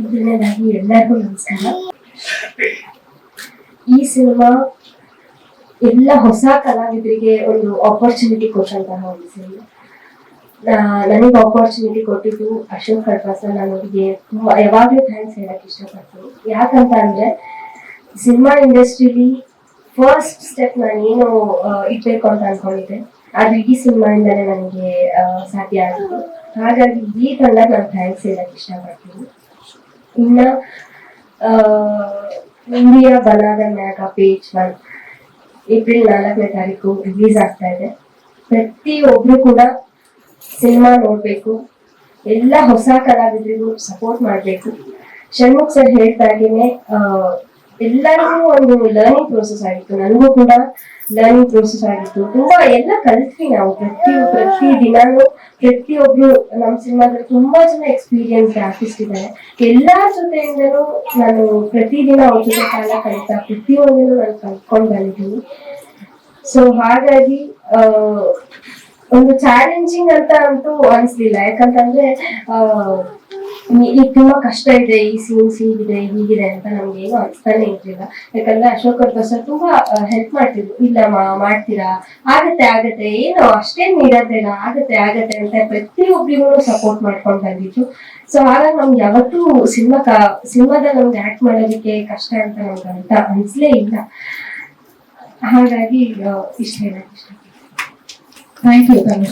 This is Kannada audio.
ಎಲ್ಲರಿಗೂ ನಮಸ್ಕಾರ. ಈ ಸಿನಿಮಾ ಎಲ್ಲ ಹೊಸ ಕಲಾವಿದರಿಗೆ ಒಂದು ಆಪರ್ಚುನಿಟಿ ಕೊಟ್ಟಂತಹ ಒಂದು ಸಿನಿಮಾ. ನನಗೆ ಆಪರ್ಚುನಿಟಿ ಕೊಟ್ಟಿದ್ದು ಅಶೋಕ್ ಕಡ್ಪಾಸ ನಾನು ಅವರಿಗೆ ಯಾವಾಗಲೂ ಥ್ಯಾಂಕ್ಸ್ ಹೇಳಕ್ ಇಷ್ಟಪಡ್ತೀನಿ. ಯಾಕಂತ ಅಂದ್ರೆ ಸಿನಿಮಾ ಇಂಡಸ್ಟ್ರಿಲಿ ಫಸ್ಟ್ ಸ್ಟೆಪ್ ನಾನು ಏನು ಇಡ್ಬೇಕು ಅಂತ ಅನ್ಕೊಂಡಿದ್ದೆ. ಆದ್ರೆ ಈ ಸಿನಿಮಾಯಿಂದಲೇ ನನಗೆ ಸಾಧ್ಯ ಆಗಿತ್ತು ಹಾಗಾಗಿ ಈ ತಂಡ ನಾನು ಥ್ಯಾಂಕ್ಸ್ ಹೇಳಕ್ ಇಷ್ಟಪಡ್ತೀನಿ. ಇನ್ನ ಇಂಡಿಯಾ ಬನಾದ ಮ್ಯಾಗ ಪೇಜ್ ಒನ್ ಏಪ್ರಿಲ್ ನಾಲ್ಕನೇ ತಾರೀಕು ರಿಲೀಸ್ ಆಗ್ತಾ ಇದೆ. ಪ್ರತಿಯೊಬ್ರು ಕೂಡ ಸಿನಿಮಾ ನೋಡಬೇಕು. ಎಲ್ಲ ಹೊಸ ಕಲಾವಿದರಿಗೂ ಸಪೋರ್ಟ್ ಮಾಡಬೇಕು. ಷಣ್ಮುಖ್ ಸರ್ ಹೇಳ್ದಾಗೇನೆ ಎಲ್ಲರಿಗೂ ಒಂದು ಲರ್ನಿಂಗ್ ಪ್ರೋಸೆಸ್ ಆಗಿತ್ತು. ನನಗೂ ಕೂಡ ಲರ್ನಿಂಗ್ ಪ್ರೋಸೆಸ್ ಆಗಿತ್ತು. ತುಂಬಾ ಎಲ್ಲ ಕಲ್ತ್ವಿ ನಾವು ಪ್ರತಿ ಪ್ರತಿ ದಿನಾನು. ಪ್ರತಿಯೊಬ್ರು ನಮ್ಮ ಸಿನಿಮಾದಲ್ಲಿ ತುಂಬಾ ಜನ ಎಕ್ಸ್ಪೀರಿಯನ್ಸ್ ಆರ್ಟಿಸ್ಟ್ ಇದ್ದಾರೆ ಎಲ್ಲಾರ ಜೊತೆಯಿಂದನೂ ನಾನು ಪ್ರತಿದಿನ ಅವ್ರ ಜೊತೆ ಕಾಲ ಕಲಿತಾ ಪ್ರತಿಯೊಂದನ್ನು ನಾನು ಕಲ್ತ್ಕೊಂಡು ಬಂದಿದ್ದೀನಿ. ಸೊ ಹಾಗಾಗಿ ಒಂದು ಚಾಲೆಂಜಿಂಗ್ ಅಂತ ಅಂತೂ ಅನ್ಸ್ಲಿಲ್ಲ. ಯಾಕಂತಂದ್ರೆ ಈಗ ತುಂಬಾ ಕಷ್ಟ ಇದೆ, ಈ ಸೀನ್ಸ್ ಹೀಗಿದೆ ಹೀಗಿದೆ ಅಂತ ನಮ್ಗೆ ಏನು ಅನ್ಸ್ತಾನೆ ಇರ್ಲಿಲ್ಲ. ಯಾಕಂದ್ರೆ ಅಶೋಕ್ ಅವ್ರ ತುಂಬಾ ಹೆಲ್ಪ್ ಮಾಡ್ತಿದ್ರು. ಇಲ್ಲ ಮಾಡ್ತೀರಾ? ಆಗತ್ತೆ ಆಗತ್ತೆ. ಏನು ಅಷ್ಟೇ ಇರೋದಿಲ್ಲ ಆಗತ್ತೆ ಆಗತ್ತೆ ಅಂತ ಪ್ರತಿಯೊಬ್ಬರಿಗೂ ಸಪೋರ್ಟ್ ಮಾಡ್ಕೊಂಡು ಬಂದಿದ್ರು. ಸೊ ಹಾಗಾಗಿ ನಮ್ಗೆ ಯಾವತ್ತೂ ಸಿನಿಮಾ ಸಿನಿಮಾದಲ್ಲಿ ನಮ್ಗೆ ಆಕ್ಟ್ ಮಾಡೋದಕ್ಕೆ ಕಷ್ಟ ಅಂತ ನಮ್ಗೆ ಅಂತ ಅನ್ಸ್ಲೇ ಇಲ್ಲ. ಹಾಗಾಗಿ ಇಷ್ಟ ಹೇಳಕ್ ಇಷ್ಟ Thank you, Madam